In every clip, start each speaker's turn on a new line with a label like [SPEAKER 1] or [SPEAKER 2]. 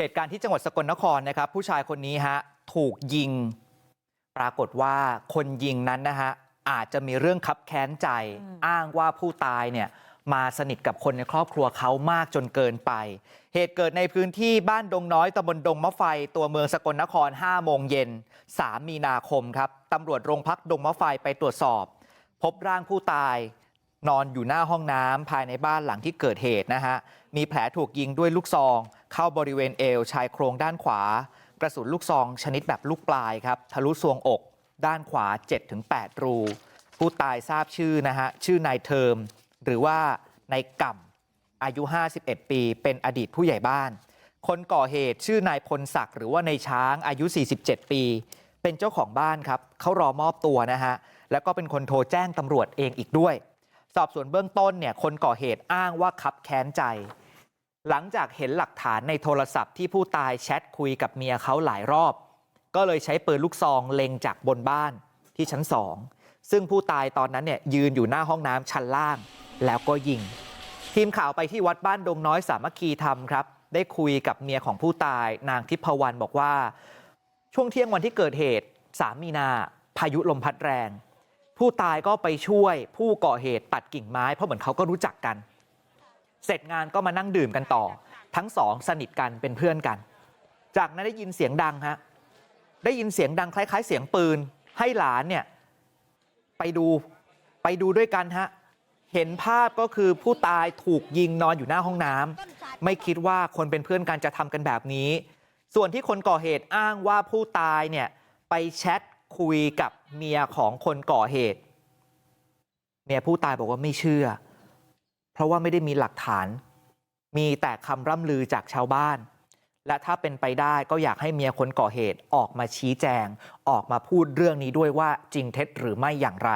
[SPEAKER 1] เหตุการณ์ที่จังหวัดสกลนครนะครับผู้ชายคนนี้ฮะถูกยิงปรากฏว่าคนยิงนั้นนะฮะอาจจะมีเรื่องคับแค้นใจอ้างว่าผู้ตายเนี่ยมาสนิทกับคนในครอบครัวเขามากจนเกินไป เหตุเกิดในพื้นที่บ้านดงน้อยตำบลดงมะไฟ ตัวเมืองสกลนคร5โมงเย็น3มีนาคมครับตำรวจโรงพักดงมะไฟไปตรวจสอบ พบร่างผู้ตายนอนอยู่หน้าห้องน้ำภายในบ้านหลังที่เกิดเหตุนะฮะมีแผลถูกยิงด้วยลูกซอง เข้าบริเวณเอวชายโครงด้านขวากระสุนลูกซองชนิดแบบลูกปลายครับทะลุซวงอก ด้านขวา 7-8 รู ผู้ตายทราบชื่อนะฮะชื่อนายเทอมหรือว่านายก่ำอายุ 51 ปี เป็นอดีตผู้ใหญ่บ้าน คนก่อเหตุชื่อนายพลศักดิ์หรือว่านายช้างอายุ 47 ปี เป็นเจ้าของบ้านครับเขารอมอบตัวนะฮะแล้วก็เป็นคนโทรแจ้งตำรวจเองอีกด้วย สอบสวนเบื้องต้นเนี่ยคนก่อเหตุอ้างว่าคับแค้นใจ หลังจากเห็นหลักฐานในโทรศัพท์ที่ผู้ตายแชทคุยกับเมียเขาหลายรอบก็เลยใช้ปืนลูกซองเล็งจากบนบ้านที่ชั้นสองซึ่งผู้ตายตอนนั้นเนี่ยยืนอยู่หน้าห้องน้ำชั้นล่างแล้วก็ยิงทีมข่าวไปที่วัดบ้านดงน้อยสามัคคีธรรมครับได้คุยกับเมียของผู้ตายนางทิพวรรณบอกว่าช่วงเที่ยงวันที่เกิดเหตุสามีนาพายุลมพัดแรงผู้ตายก็ไปช่วยผู้ก่อเหตุตัดกิ่งไม้เพราะเหมือนเขาก็รู้จักกัน เสร็จงานก็มานั่งดื่มกันต่อทั้งสองสนิทกันเป็นเพื่อนกัน จากนั้นได้ยินเสียงดังฮะได้ยินเสียงดังคล้าย ๆ เสียงปืน ให้หลานเนี่ยไปดูไปดูด้วยกันฮะเห็นภาพก็คือผู้ตายถูกยิงนอนอยู่หน้าห้องน้ำไม่คิดว่าคนเป็นเพื่อนกันจะทำกันแบบนี้ ส่วนที่คนก่อเหตุอ้างว่าผู้ตายเนี่ยไปแชทคุยกับเมียของคนก่อเหตุเมียผู้ตายบอกว่าไม่เชื่อ เพราะว่าไม่ได้มีหลักฐานมีแต่คำร่ำลือจากชาวบ้านและถ้าเป็นไปได้ก็อยากให้เมียคนก่อเหตุออกมาชี้แจงออกมาพูดเรื่องนี้ด้วยว่าจริงเท็จหรือไม่อย่างไร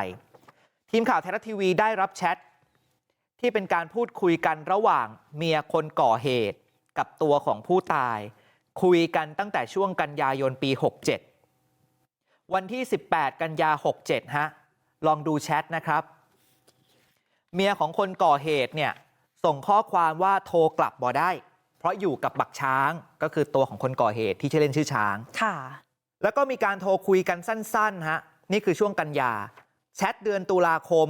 [SPEAKER 1] ทีมข่าวไทยรัฐทีวีได้รับแชทที่เป็นการพูดคุยกันระหว่างเมียคนก่อเหตุกับตัวของผู้ตาย คุยกันตั้งแต่ช่วงกันยายนปี 67 วันที่ 18 กันยา 67 ฮะ ลองดูแชทนะครับ ของคนก่อเหตุเนี่ยส่งข้อความว่าโทรกลับบ่ได้เพราะอยู่กับบักช้างก็คือตัวของคนก่อเหตุที่ชื่อเล่นชื่อช้าง
[SPEAKER 2] ค่ะ
[SPEAKER 1] แล้วก็มีการโทรคุยกันสั้นๆฮะนี่คือช่วงกันยาแชทเดือนตุลาคม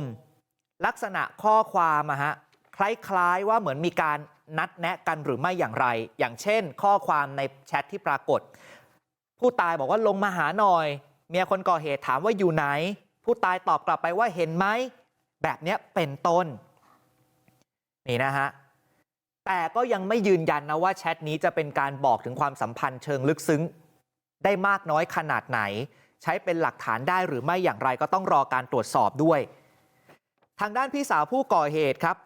[SPEAKER 1] ลักษณะข้อความอะฮะคล้ายๆว่าเหมือนมีการนัดแนะกันหรือไม่อย่างไร อย่างเช่น ข้อความในแชทที่ปรากฏ ผู้ตายบอกว่าลงมาหาหน่อย เมียคนก่อเหตุถามว่าอยู่ไหน ผู้ตายตอบกลับไปว่าเห็นไหม แบบนี้เป็นต้นนี่นะฮะแต่ก็ยังไม่ยืนยันนะว่าแชทนี้จะเป็นการบอกถึงความสัมพันธ์เชิงลึกซึ้งได้มากน้อยขนาดไหน ใช้เป็นหลักฐานได้หรือไม่อย่างไรก็ต้องรอการตรวจสอบด้วย ทางด้านพี่สาวผู้ก่อเหตุครับ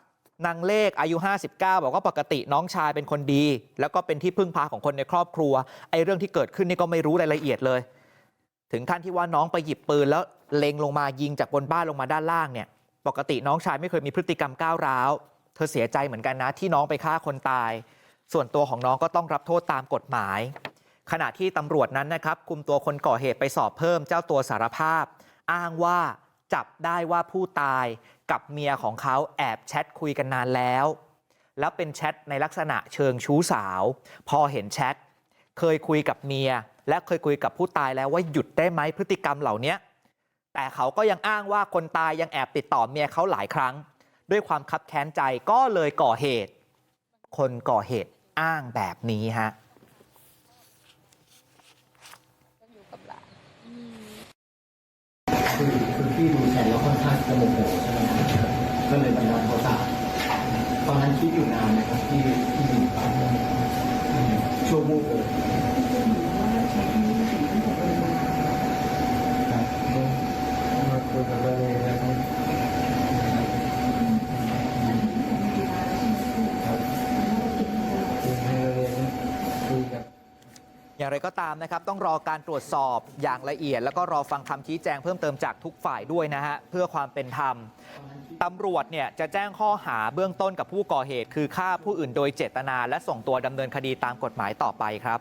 [SPEAKER 1] นางเลขอายุ 59 บอกว่าปกติน้องชายเป็นคนดี แล้วก็เป็นที่พึ่งพาของคนในครอบครัวไอ้เรื่องที่เกิดขึ้นนี่ก็ไม่รู้รายละเอียดเลย ถึงขั้นที่ว่าน้องไปหยิบปืนแล้วเล็งลงมายิงจากบนบ้านลงมาด้านล่างเนี่ย ปกติน้องชายไม่เคยมีพฤติกรรมก้าวร้าวเธอเสียใจเหมือนกันนะที่น้องไปฆ่าคนตาย ส่วนตัวของน้องก็ต้องรับโทษตามกฎหมาย ขณะที่ตำรวจนั้นนะครับคุมตัวคนก่อเหตุไปสอบเพิ่มเจ้าตัวสารภาพ อ้างว่าจับได้ว่าผู้ตายกับเมียของเขาแอบแชทคุยกันนานแล้ว แล้วเป็นแชทในลักษณะเชิงชู้สาว พอเห็นแชทเคยคุยกับเมีย และเคยคุยกับผู้ตายแล้วว่าหยุดได้ไหมพฤติกรรมเหล่านี้ แต่เขาก็ยังอ้างว่าคนตายยังแอบติดต่อเมียเขาหลายครั้งด้วยความคับแค้นใจก็เลยก่อเหตุคนก่อเหตุอ้างแบบนี้ฮะ
[SPEAKER 3] คือคือพี่ดูแชร์แล้วค่อนข้างจะโมโหใช่ไหมครับก็เลยบันดาลโทสะตอนนั้นคิดอยู่นานไหมครับที่ที่ยิงไปชั่ววูบเลยครับมาคุยกันเลยนะครับครับคุยกันเลยนะคุยกับ
[SPEAKER 1] อย่างไรก็ตามนะครับต้องรอการตรวจสอบอย่างละเอียด แล้วก็รอฟังคำชี้แจงเพิ่มเติมจากทุกฝ่ายด้วยนะฮะเพื่อความเป็นธรรมตำรวจเนี่ยจะแจ้งข้อหาเบื้องต้นกับผู้ก่อเหตุ คือฆ่าผู้อื่นโดยเจตนา และส่งตัวดำเนินคดีตามกฎหมายต่อไปครับ